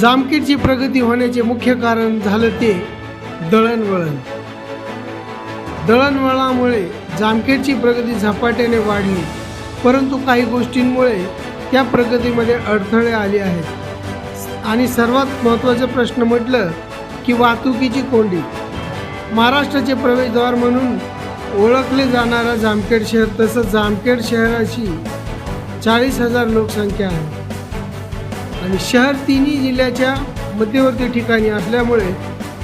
जामखेडची प्रगती होण्याचे मुख्य कारण झालं ते दळणवळण. दळणवळणामुळे जामखेडची प्रगती झपाट्याने वाढली परंतु काही गोष्टींमुळे त्या प्रगतीमध्ये अडथळे आले आहेत. आणि सर्वात महत्त्वाचा प्रश्न म्हटलं की वाहतुकीची कोंडी. महाराष्ट्राचे प्रवेशद्वार म्हणून ओळखले जाणारा जामखेड शहर तसंच जामखेड शहराची चाळीस हजार लोकसंख्या आहे. आणि शहर तिन्ही जिल्ह्याच्या मध्यवर्ती ठिकाणी असल्यामुळे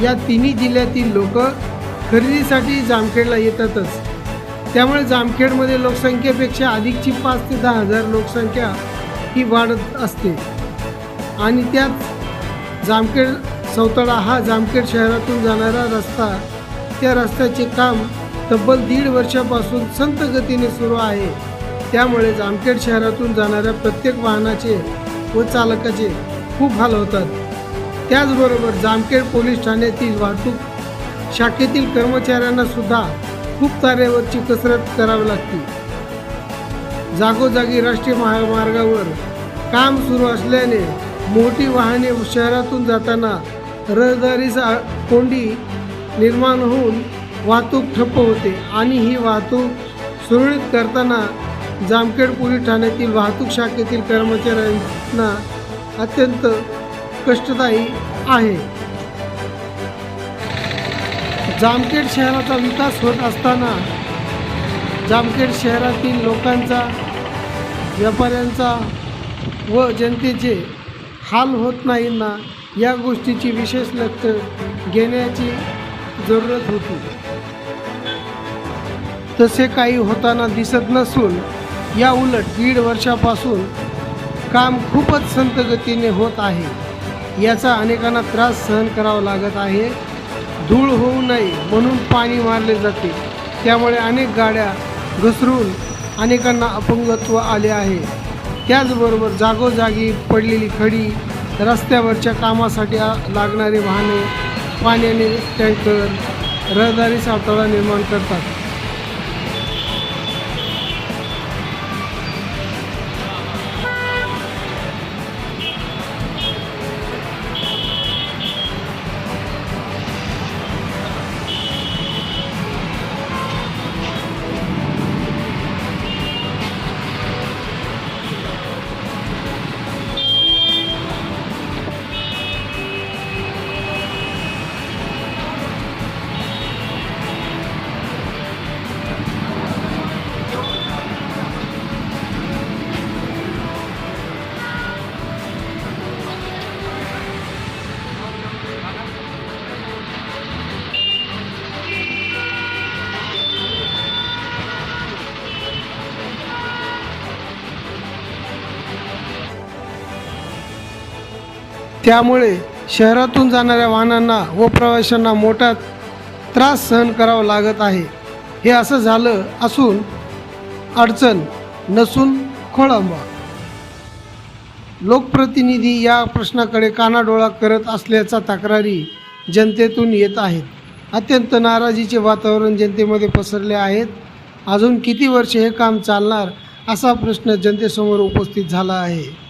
या तिन्ही जिल्ह्यातील लोक खरेदीसाठी जामखेडला येतातच. त्यामुळे जामखेडमध्ये लोकसंख्येपेक्षा अधिकची पाच ते दहा हजार लोकसंख्या ही वाढत असते. आणि त्यात जामखेड सौताळा हा जामखेड शहरातून जाणारा रस्ता त्या रस्त्याचे काम तब्बल दीड वर्षापासून संत गतीने सुरू आहे. त्यामुळे जामखेड शहरातून जाणाऱ्या प्रत्येक वाहनाचे व चालकाचे खूप हाल होतात. त्याचबरोबर जामखेड पोलीस ठाण्यातील वाहतूक शाखेतील कर्मचाऱ्यांना सुद्धा खूप तारेवरची कसरत करावी लागते. जागोजागी राष्ट्रीय महामार्गावर काम सुरू असल्याने मोठी वाहने शहरातून जाताना रहदारीचा कोंडी निर्माण होऊन वाहतूक ठप्प होते आणि ही वाहतूक सुरळीत करताना जामखेड पोलीस ठाण्यातील वाहतूक शाखेतील कर्मचाऱ्यांना अत्यंत कष्टदायी आहे. जामखेड शहराचा विकास होत असताना जामखेड शहरातील लोकांचा व्यापाऱ्यांचा व जनतेचे हाल होत नाही ना या गोष्टीची विशेष लक्ष घेण्याची जरूरत होती. तसे काही होताना दिसत नसून या उलट दीड वर्षापासून काम खूपच संत गतीने होत आहे. याचा अनेकांना त्रास सहन करावा लागत आहे. धूळ होऊ नये म्हणून पाणी मारले जाते. त्यामुळे अनेक गाड्या घसरून अनेकांना अपंगत्व आले आहे. त्याचबरोबर जागोजागी पडलेली खडी रस्त्यावरच्या कामासाठी लागणारी वाहने पाण्याने टँकर रहदारी सावताळा निर्माण करतात. त्यामुळे शहरातून जाणाऱ्या वाहनांना व प्रवाशांना मोठा त्रास सहन करावा लागत आहे. हे असं झालं असून अडचण नसून खोळंबा. लोकप्रतिनिधी या प्रश्नाकडे कानाडोळा करत असल्याच्या तक्रारी जनतेतून येत आहेत. अत्यंत नाराजीचे वातावरण जनतेमध्ये पसरले आहेत. अजून किती वर्ष हे काम चालणार असा प्रश्न जनतेसमोर उपस्थित झाला आहे.